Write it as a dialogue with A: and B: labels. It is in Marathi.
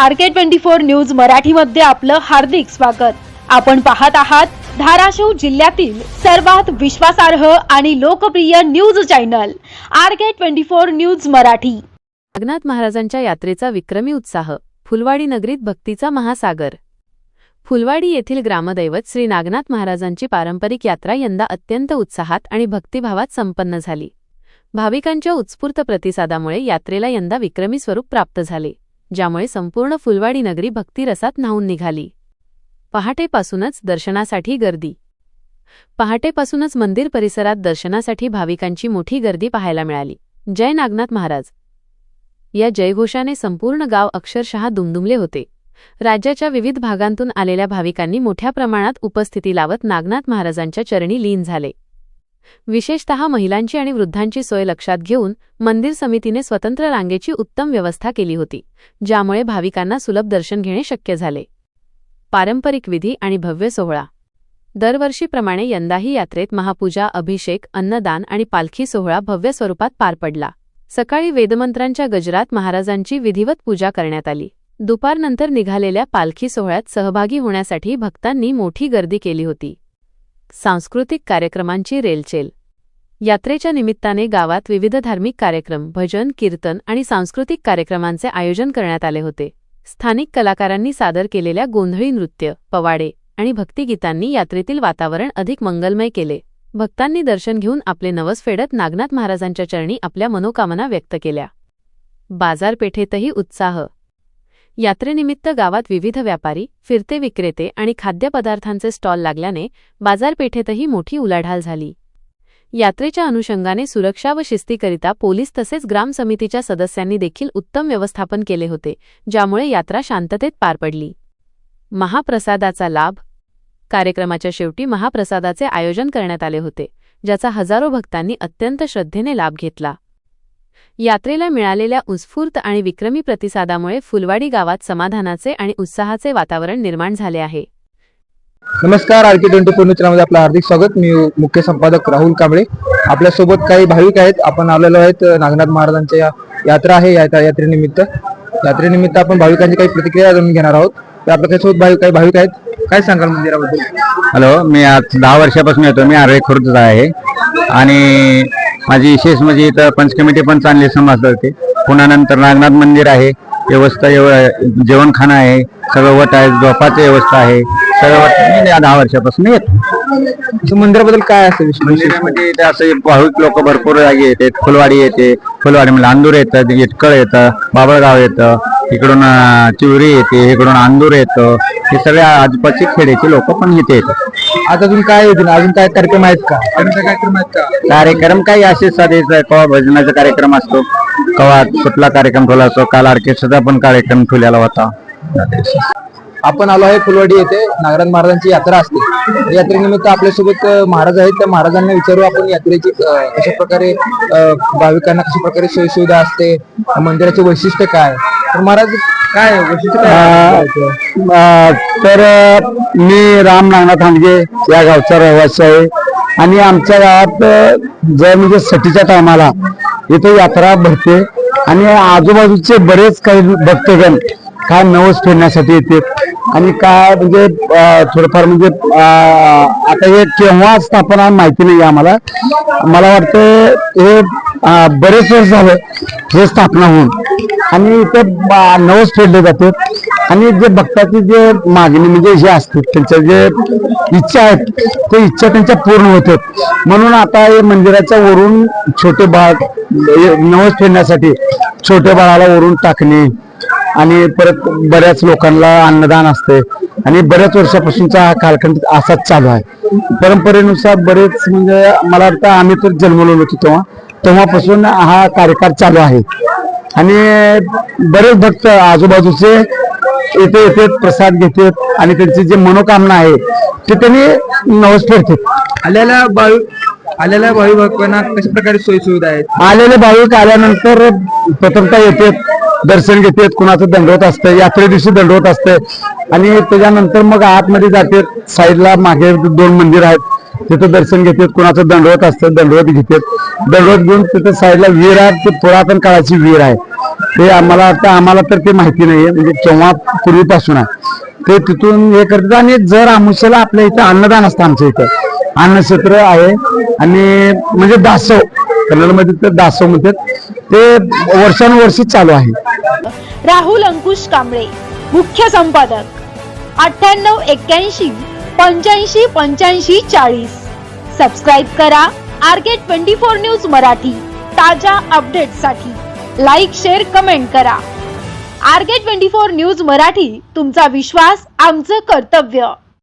A: R K twenty four news मराठीमध्ये आपलं हार्दिक स्वागत. आपण पाहत आहात धाराशिव जिल्ह्यातील सर्वात विश्वासार्ह आणि लोकप्रिय news channel R K twenty four news Marathi.
B: Nagnath महाराजांच्या यात्रेचा विक्रमी उत्साह फुलवाडी नगरीत भक्तीचा महासागर. फुलवाडी येथील ग्रामदैवत श्री नागनाथ महाराजांची पारंपरिक यात्रा यंदा अत्यंत उत्साहात आणि भक्तिभावात संपन्न झाली. भाविकांच्या उत्स्फूर्त प्रतिसादामुळे यात्रेला यंदा विक्रमी स्वरूप प्राप्त झाले. ज्यामुळे संपूर्ण फुलवाडी नगरी भक्तिरसात न्हावून निघाली. पहाटेपासूनच दर्शनासाठी गर्दी. पहाटेपासूनच मंदिर परिसरात दर्शनासाठी भाविकांची मोठी गर्दी पाहायला मिळाली. जय नागनाथ महाराज. या जयघोषाने संपूर्ण गाव अक्षरशः दुमदुमले होते. राज्याच्या विविध भागांतून आलेल्या भाविकांनी मोठ्या प्रमाणात उपस्थिती लावत नागनाथ महाराजांच्या चरणी लीन झाले. विशेषतः महिलांची आणि वृद्धांची सोय लक्षात घेऊन मंदिर समितीने स्वतंत्र रांगेची उत्तम व्यवस्था केली होती ज्यामुळे भाविकांना सुलभ दर्शन घेणे शक्य झाले. पारंपरिक विधी आणि भव्य सोहळा. दरवर्षीप्रमाणे यंदाही यात्रेत महापूजा अभिषेक अन्नदान आणि पालखी सोहळा भव्य स्वरूपात पार पडला. सकाळी वेदमंत्रांच्या गजरात महाराजांची विधिवत पूजा करण्यात आली. दुपारनंतर निघालेल्या पालखी सोहळ्यात सहभागी होण्यासाठी भक्तांनी मोठी गर्दी केली होती. सांस्कृतिक कार्यक्रमांची रेलचेल. यात्रेच्या निमित्ताने गावात विविध धार्मिक कार्यक्रम भजन कीर्तन आणि सांस्कृतिक कार्यक्रमांचे आयोजन करण्यात आले होते. स्थानिक कलाकारांनी सादर केलेल्या गोंधळी नृत्य पवाडे आणि भक्तिगीतांनी यात्रेतील वातावरण अधिक मंगलमय केले. भक्तांनी दर्शन घेऊन आपले नवस फेडत नागनाथ महाराजांच्या चरणी आपल्या मनोकामना व्यक्त केल्या. बाजारपेठेतही उत्साह यात्रेनिमित्त गावात विविध व्यापारी फिरते विक्रेते आणि खाद्यपदार्थांचे स्टॉल लागल्याने बाजारपेठेतही मोठी उलाढाल झाली. यात्रेच्या अनुषंगाने सुरक्षा व शिस्तीकरिता पोलीस तसेच ग्राम समितीच्या सदस्यांनी देखील उत्तम व्यवस्थापन केले होते ज्यामुळे यात्रा शांततेत पार पडली. महाप्रसादाचा लाभ. कार्यक्रमाच्या शेवटी महाप्रसादाचे आयोजन करण्यात आले होते ज्याचा हजारो भक्तांनी अत्यंत श्रद्धेने लाभ घेतला. यात्रेला मिळालेल्या उत्स्फूर्त आणि विक्रमी प्रतिसादामुळे फुलवाडी गावात समाधानाचे आणि उत्साहाचे वातावरण निर्माण झाले आहे.
C: नमस्कार आर के ट्वेंटी फोर न्यूजमध्ये आपलं हार्दिक स्वागत. मी मुख्य संपादक राहुल कांबळे. आपल्यासोबत काही भाविक आहेत. आपण आलेलो आहेत नागनाथ महाराजांच्या या- यात्रा आहे यात्रेनिमित्त. यात्रेनिमित्त आपण भाविकांची काही प्रतिक्रिया जाणून घेणार आहोत. तर आपल्यासोबत भाविक काही भाविक आहेत. काय सांगाल मंदिराबद्दल?
D: हॅलो मी आज दहा वर्षापासून येतो मी आरे खुर्दचा आहे. आणि माझी विशेष म्हणजे इथं पंच कमिटी पण चांगली समजत पुन्हा नंतर नागनाथ मंदिर आहे. व्यवस्था जेव- जेवणखाना आहे. सगळं वट आहे. झोपाची व्यवस्था आहे. सगळं या दहा वर्षापासून येतो.
C: मंदिराबद्दल काय असं
D: मंदिरामध्ये इथे असे भाविक लोक भरपूर जागी येतात. फुलवाडी येते. फुलवाडी म्हणजे अंदूर येतं. इटकळ येतं. बाबळगाव येतं. इकडून चिवरी येते. इकडून अंदूर येतं. हे सगळ्या आजूबाजूचे खेड्याचे लोक पण इथे येतात.
C: आज अजून काय योजना अजून काय कार्यक्रम आहेत का? अजून काय कार्यक्रम आहेत का?
D: कार्यक्रम काही असे साधे कवा भजनाचा कार्यक्रम असतो कवा कुठला कार्यक्रम ठेवला असतो काल ऑर्केस्ट्राचा पण कार्यक्रम ठेवलेला होता.
C: आपण आलो आहे फुलवाडी येथे नागराज महाराजांची यात्रा असते. यात्रेनिमित्त आपल्यासोबत अ, महाराज आहेत. त्या महाराजांना विचारू आपण यात्रेची अ, कशा प्रकारे अ, भाविकांना कशा प्रकारे सोयी सुविधा असते मंदिराचे वैशिष्ट्य काय? तर महाराज काय वैशिष्ट्य काय?
D: अं, तर मी राम नागनाथ हांडगे या गावचा रहिवासी आहे. आणि आमच्या गावात अं, जर म्हणजे सटीच्या टायमाला इथे यात्रा भरते आणि आजूबाजूचे बरेच काही भक्तगण काय नवस फिरण्यासाठी येतात आणि काय म्हणजे अं, थोडंफार म्हणजे अं, आता हे केव्हा स्थापना माहिती नाही आम्हाला. मला वाटतं हे बरेच वर्ष झालं हे स्थापना होऊन. आणि इथे बा- नवस फेडले जाते आणि जे भक्ताची जे मागणी म्हणजे जे असते त्यांच्या जे इच्छा आहेत ते इच्छा त्यांच्या पूर्ण होतात म्हणून आता हे मंदिराच्या वरून छोटे बाळ नवस फेडण्यासाठी छोट्या बाळाला वरून टाकणे आणि परत बऱ्याच लोकांना अन्नदान असते. आणि बऱ्याच वर्षापासूनचा हा कालखंड असाच चालू आहे. परंपरेनुसार बरेच म्हणजे मला वाटतं आम्ही तर जन्मलो होतो तेव्हा. तेव्हापासून हा कार्यकाळ चालू आहे. आणि बरेच भक्त आजूबाजूचे येथे येथे प्रसाद घेतात आणि त्यांची जे मनोकामना आहे ते त्यांनी नवस फेडतात
C: आलेल्या भाविक आलेल्या भाविक भक्तांना कशा प्रकारे सोयी सुविधा आहेत?
D: आलेले भाविक आल्यानंतर प्रथमतः येतात दर्शन घेतात कुणाचं दंडवत असतं यात्रे दिवशी दंडवत असतं आणि त्याच्यानंतर मग आतमध्ये जातात साईडला मागे दोन मंदिर आहेत. तिथं दर्शन घेतात कुणाचं दंडवत असतं दंडवत घेतात. दंडवत घेऊन तिथं साईडला वीर आहे ते पुरातन काळाची वीर आहे. ते आम्हाला वाटतं आम्हाला तर ते माहिती नाहीये म्हणजे केव्हा पूर्वीपासून आहे. ते तिथून हे करतात आणि जर आमुष्याला आपल्या इथं अन्नदान असतं आमच्या इथं. अन्नक्षेत्र आहे आणि म्हणजे दासव कन्नडमध्ये तर दासव म्हणतात. ते वर्षानुवर्षी चालू आहे.
A: राहुल अंकुश कांबळे मुख्य संपादक. अठ्ठ्याण्णव एक्क्याऐंशी पंच्याऐंशी पंच्याऐंशी चाळीस. सबस्क्राईब करा. RK twenty four news Marathi. ताज्या अपडेटसाठी लाईक शेअर कमेंट करा. RK twenty four news Marathi. तुमचा विश्वास आमचं कर्तव्य.